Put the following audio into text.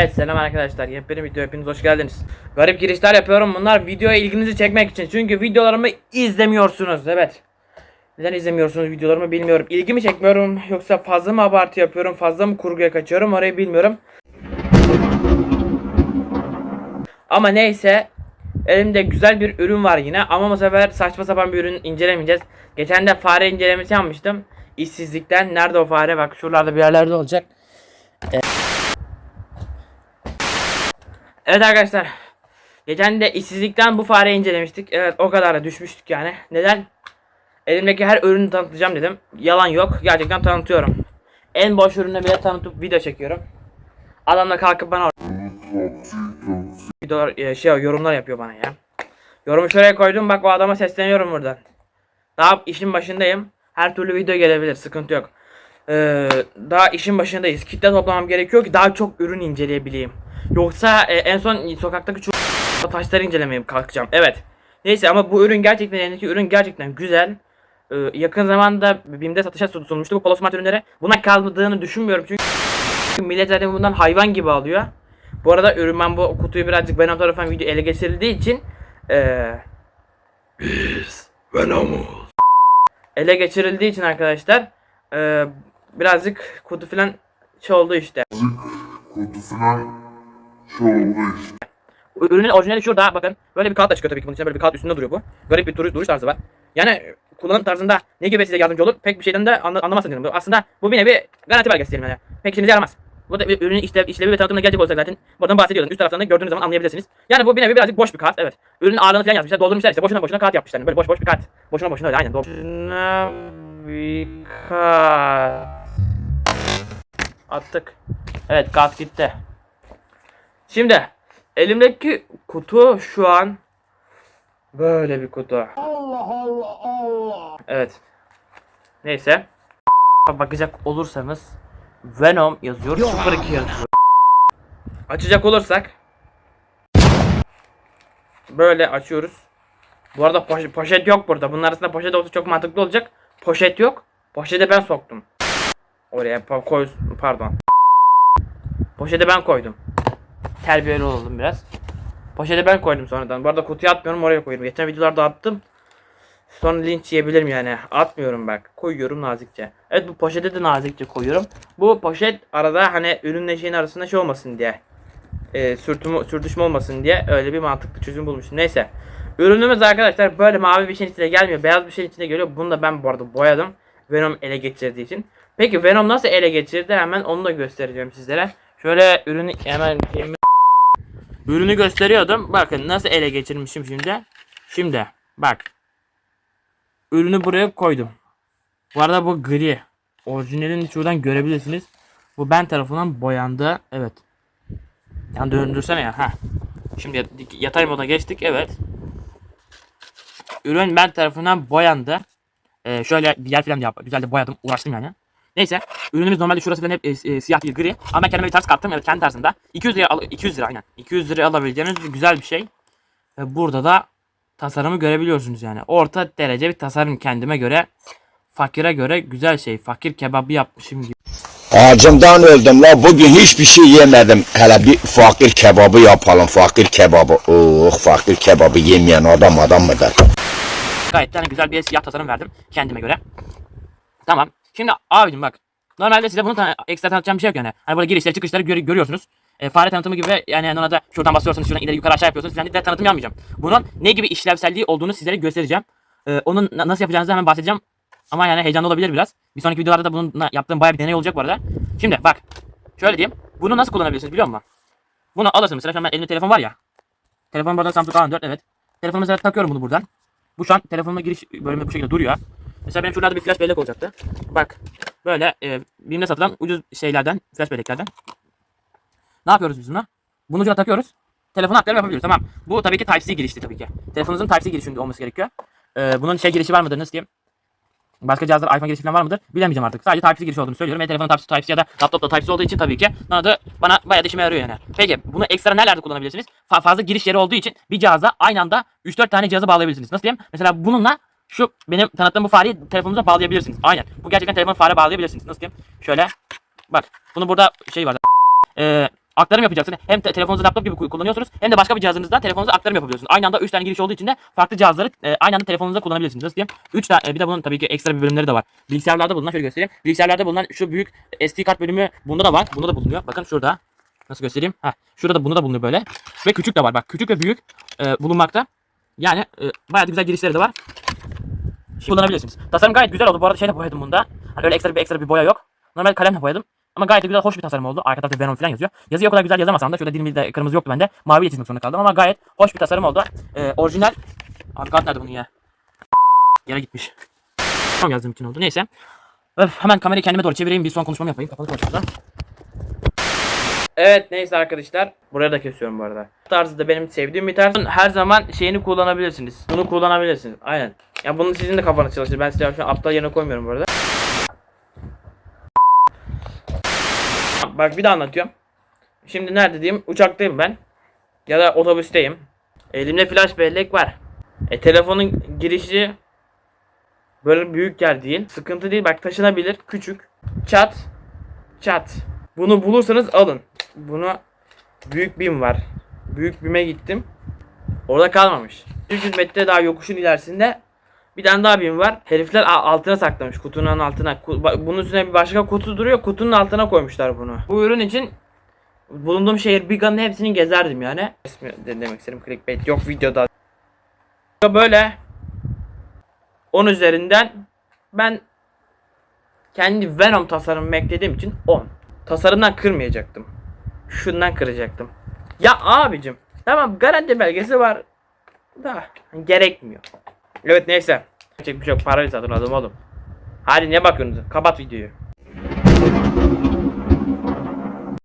Evet selam arkadaşlar. Yepyeni video hepiniz hoş geldiniz. Garip girişler yapıyorum. Bunlar videoya ilginizi çekmek için. Çünkü videolarımı izlemiyorsunuz. Evet. Neden izlemiyorsunuz videolarımı bilmiyorum. İlgimi çekmiyorum. Yoksa fazla mı abartı yapıyorum? Fazla mı kurguya kaçıyorum? Orayı bilmiyorum. Ama neyse. Elimde güzel bir ürün var yine. Ama bu sefer saçma sapan bir ürün incelemeyeceğiz. Geçen de fare incelemesi yapmıştım. İşsizlikten. Nerede o fare? Bak şuralarda bir yerlerde olacak. Evet arkadaşlar. Geçen de işsizlikten bu fareyi incelemiştik. Evet o kadar da düşmüştük yani. Neden? Elimdeki her ürünü tanıtacağım dedim. Yalan yok. Gerçekten tanıtıyorum. En boş ürünü bile tanıtıp video çekiyorum. Adam da kalkıp bana videolar, e, şey yorumlar yapıyor bana ya. Yorumu şuraya koydum. Bak o adama sesleniyorum buradan. Daha işin başındayım. Her türlü video gelebilir. Sıkıntı yok. Ee, daha işin başındayız. Kitle toplamam gerekiyor ki daha çok ürün inceleyebileyim. Yoksa e, en son sokaktaki şu taşları incelemeye kalkacağım. Evet. Neyse ama bu ürün gerçekten elindeki ürün gerçekten güzel. Ee, yakın zamanda BİM'de satışa sunulmuştu bu Polosmart ürünleri. Buna kaldığını düşünmüyorum çünkü millet zaten bundan hayvan gibi alıyor. Bu arada ürün ben bu kutuyu birazcık Venom tarafından video ele geçirildiği için ee, biz Venom'uz ele geçirildiği için arkadaşlar ee, birazcık kutu falan şey oldu işte. Kutu işte. Ürünün orijinali şurada bakın. Böyle bir kağıt da çıkıyor tabii ki bunun içinde böyle bir kağıt üstünde duruyor bu. Garip bir duruş, duruş tarzı var. Yani kullanım tarzında ne gibi size yardımcı olur pek bir şeyden de anla, anlamazsın diyorum. Aslında bu bir nevi garanti belgesi diyelim yani. Pek işinize yaramaz. Bu da ürünün işlev, işlevi ve tanıtımına gelecek olacak zaten. Buradan bahsediyordum. Üst taraftan da gördüğünüz zaman anlayabilirsiniz. Yani bu bir nevi birazcık boş bir kağıt. Evet. Ürünün ağırlığını falan yazmışlar. Doldurmuşlar işte. Boşuna boşuna kağıt yapmışlar. Böyle boş boş bir kağıt. Boşuna boşuna öyle aynen. Boşuna bir kağıt. Attık. Evet kağıt gitti. Şimdi elimdeki kutu şu an böyle bir kutu. Allah Allah Allah. Evet. Neyse. Bakacak olursanız Venom yazıyor 02 yazıyor. Açacak olursak böyle açıyoruz. Bu arada poşet, poşet yok burada. Bunun arasında poşet olsa çok mantıklı olacak. Poşet yok. Poşete ben soktum. Oraya koy pardon. Poşete ben koydum. Terbiyeli oldum biraz. Poşete ben koydum sonradan. Bu arada kutuya atmıyorum oraya koyuyorum. Geçen videolarda attım. Sonra linç yiyebilirim yani. Atmıyorum bak. Koyuyorum nazikçe. Evet bu poşete de nazikçe koyuyorum. Bu poşet arada hani ürünle şeyin arasında şey olmasın diye. E, sürtümü, sürtüşme olmasın diye öyle bir mantıklı çözüm bulmuştum. Neyse. Ürünümüz arkadaşlar böyle mavi bir şeyin içine gelmiyor. Beyaz bir şeyin içine geliyor. Bunu da ben bu arada boyadım. Venom ele geçirdiği için. Peki Venom nasıl ele geçirdi? Hemen onu da göstereceğim sizlere. Şöyle ürünü hemen Ürünü gösteriyordum. Bakın nasıl ele geçirmişim şimdi. Şimdi bak. Ürünü buraya koydum. Bu arada bu gri. Orijinalini şuradan görebilirsiniz. Bu ben tarafından boyandı. Evet. Yani döndürsene ya. Ha. Şimdi yatay moda geçtik. Evet. Ürün ben tarafından boyandı. Ee, şöyle bir yer falan yap. Güzel de boyadım. Uğraştım yani. Neyse. Ürünümüz normalde şurası falan hep e, e, siyah değil gri. Ama ben kendime bir tarz kattım. Evet kendi tarzında. 200 lira al 200 lira aynen. 200 lira alabileceğiniz güzel bir şey. Ve burada da tasarımı görebiliyorsunuz yani. Orta derece bir tasarım kendime göre. Fakire göre güzel şey. Fakir kebabı yapmışım gibi. Acımdan öldüm la bugün hiçbir şey yemedim. Hele bir fakir kebabı yapalım fakir kebabı. Oh fakir kebabı yemeyen adam adam mıdır? Gayet tane güzel bir siyah tasarım verdim kendime göre. Tamam. Şimdi abicim bak. Normalde size bunu ta- ekstra tanıtacağım bir şey yok yani. Hani böyle girişleri çıkışları gör- görüyorsunuz. E, fare tanıtımı gibi yani ona da şuradan basıyorsunuz şuradan ileri yukarı aşağı yapıyorsunuz falan de tanıtım yapmayacağım. Bunun ne gibi işlevselliği olduğunu sizlere göstereceğim. E, onun na- nasıl yapacağınızı hemen bahsedeceğim. Ama yani heyecanlı olabilir biraz. Bir sonraki videolarda da bunun na- yaptığım bayağı bir deney olacak bu arada. Şimdi bak. Şöyle diyeyim. Bunu nasıl kullanabilirsiniz biliyor musun? Bunu alırsın mesela şu an elimde telefon var ya. Telefon buradan Samsung A14 evet. Telefonu mesela takıyorum bunu buradan. Bu şu an telefonuma giriş bölümü bu şekilde duruyor. Mesela benim şuralarda bir flash bellek olacaktı. Bak böyle e, BİM'de satılan ucuz şeylerden, flash belleklerden. Ne yapıyoruz biz buna? Bunu şuna takıyoruz. Telefona aktarım yapabiliyoruz. Tamam. Bu tabii ki Type-C girişli tabii ki. Telefonunuzun Type-C girişinde olması gerekiyor. E, bunun şey girişi var mıdır nasıl diyeyim? Başka cihazlar iPhone girişi falan var mıdır? Bilemeyeceğim artık. Sadece Type-C girişi olduğunu söylüyorum. Ve telefonun Type-C, Type-C ya da laptopta Type-C olduğu için tabii ki bana da bana bayağı da işime yarıyor yani. Peki bunu ekstra nerelerde kullanabilirsiniz? Fa- fazla giriş yeri olduğu için bir cihaza aynı anda 3-4 tane cihazı bağlayabilirsiniz. Nasıl diyeyim? Mesela bununla şu benim tanıttığım bu fareyi telefonunuza bağlayabilirsiniz. Aynen. Bu gerçekten telefon fare bağlayabilirsiniz. Nasıl diyeyim? Şöyle. Bak. Bunu burada şey var. Ee, aktarım yapacaksın. Hem te- telefonunuzu laptop gibi ku- kullanıyorsunuz hem de başka bir cihazınızdan telefonunuza aktarım yapabiliyorsunuz. Aynı anda 3 tane giriş olduğu için de farklı cihazları e, aynı anda telefonunuzda kullanabilirsiniz. Nasıl diyeyim? 3 tane bir de bunun tabii ki ekstra bir bölümleri de var. Bilgisayarlarda bulunan şöyle göstereyim. Bilgisayarlarda bulunan şu büyük SD kart bölümü bunda da var. Bunda da bulunuyor. Bakın şurada. Nasıl göstereyim? Ha, şurada da bunda da bulunuyor böyle. Ve küçük de var. Bak küçük ve büyük e, bulunmakta. Yani e, bayağı da güzel girişleri de var. Kullanabilirsiniz. Tasarım gayet güzel oldu. Bu arada şeyle boyadım bunda. Hani öyle ekstra bir ekstra bir boya yok. Normal kalemle boyadım. Ama gayet güzel, hoş bir tasarım oldu. Arka tarafta Venom falan yazıyor. Yazıyı o kadar güzel yazamasam da şöyle dilimde kırmızı yoktu bende. Maviyle çizmek zorunda kaldım ama gayet hoş bir tasarım oldu. Ee, orijinal... Abi kart nerede bunun ya? Yere gitmiş. Tamam yazdığım için oldu. Neyse. Öf, hemen kamerayı kendime doğru çevireyim. Bir son konuşmamı yapayım. Kapalı konuşmada. Evet neyse arkadaşlar. Buraya da kesiyorum bu arada. Bu tarzı da benim sevdiğim bir tarz. Her zaman şeyini kullanabilirsiniz. Bunu kullanabilirsiniz. Aynen. Ya bunun sizin de kafanız çalışır. Ben size şu an aptal yerine koymuyorum bu. Bak bir daha anlatıyorum. Şimdi nerede diyeyim? Uçaktayım ben. Ya da otobüsteyim. Elimde flash bellek var. E telefonun girişi böyle büyük yer değil. Sıkıntı değil. Bak taşınabilir. Küçük. Çat. Çat. Bunu bulursanız alın. Bunu büyük bim var. Büyük bime gittim. Orada kalmamış. 300 metre daha yokuşun ilerisinde bir tane daha bim var. Herifler altına saklamış. Kutunun altına. Bunun üstüne bir başka kutu duruyor. Kutunun altına koymuşlar bunu. Bu ürün için bulunduğum şehir Biga'nın hepsini gezerdim yani. İsmi de demek istedim clickbait yok videoda. Böyle 10 üzerinden ben kendi Venom tasarımımı eklediğim için 10. Tasarımdan kırmayacaktım. Şundan kıracaktım. Ya abicim tamam garanti belgesi var da gerekmiyor. Evet neyse. Çek bir şey yok parayı satın aldım oğlum. Hadi ne bakıyorsunuz? Kapat videoyu.